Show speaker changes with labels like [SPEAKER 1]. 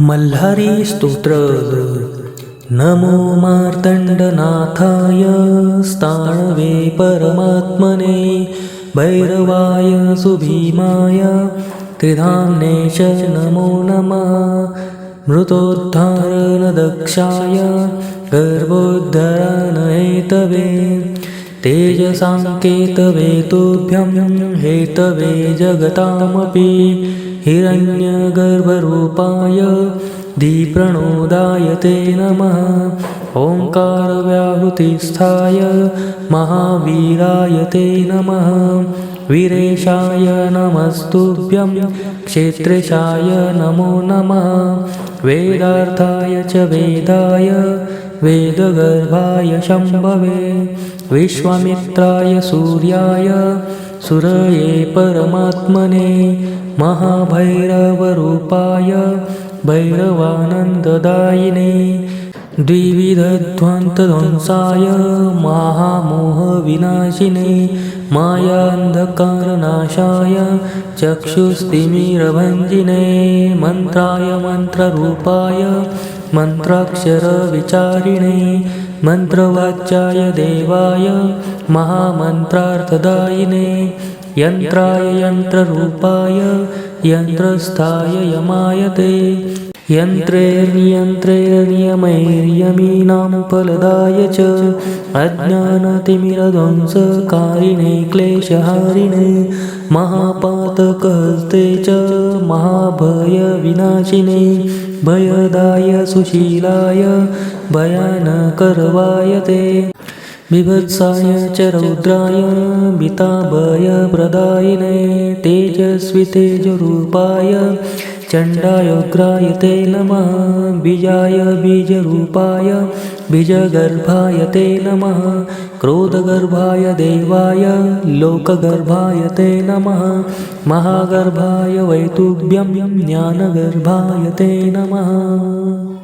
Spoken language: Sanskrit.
[SPEAKER 1] मल्हारी नमो मार्तण्डनाथाय स्थाणवे परमात्मने भैरवाय सुभीमाय त्रिधाम्ने च नमो नमः। मृतोद्धारणदक्षाय गर्भोद्धरणहेतवे तेजसाङ्केतवे तुभ्यं हेतवे जगतामपि हिरण्यगर्भरूपाय दीप्रणोदाय ते नमः। ओङ्कारव्याहृतिस्थाय महावीराय ते नमः। वीरेशाय नमस्तुभ्यं क्षेत्रेशाय नमो नमः। वेदार्थाय च वेदाय वेदगर्भाय शम्भवे विश्वामित्राय सूर्याय सुरये परमात्मने महाभैरवरूपाय भैरवानन्ददायिने द्विविधध्वन्तध्वंसाय महामोहविनाशिने मायान्धकारनाशाय चक्षुस्तिमिरभञ्जिने मन्त्राय मन्त्ररूपाय मन्त्राक्षरविचारिणे मन्त्रवाच्याय देवाय महामन्त्रार्थदायिने यन्त्राय यन्त्ररूपाय यन्त्रस्थाय यमायते यन्त्रैर्यन्त्रैर्नियमैर्यमीनां फलदाय च अज्ञानतिमिरध्वंसकारिणे क्लेशहारिणे महापातकस्ते च महाभयविनाशिने भयदाय सुशीलाय भयानकर्वाय ते बिभत्साय च रौद्राय मिताभयप्रदायिने तेजस्वि तेजरूपाय चण्डायोग्राय ते नमः। बीजाय बीजरूपाय बीजगर्भाय ते नमः। क्रोधगर्भाय देवाय लोकगर्भाय ते नमः। महागर्भाय वैतुभ्यं ज्ञानगर्भाय ते नमः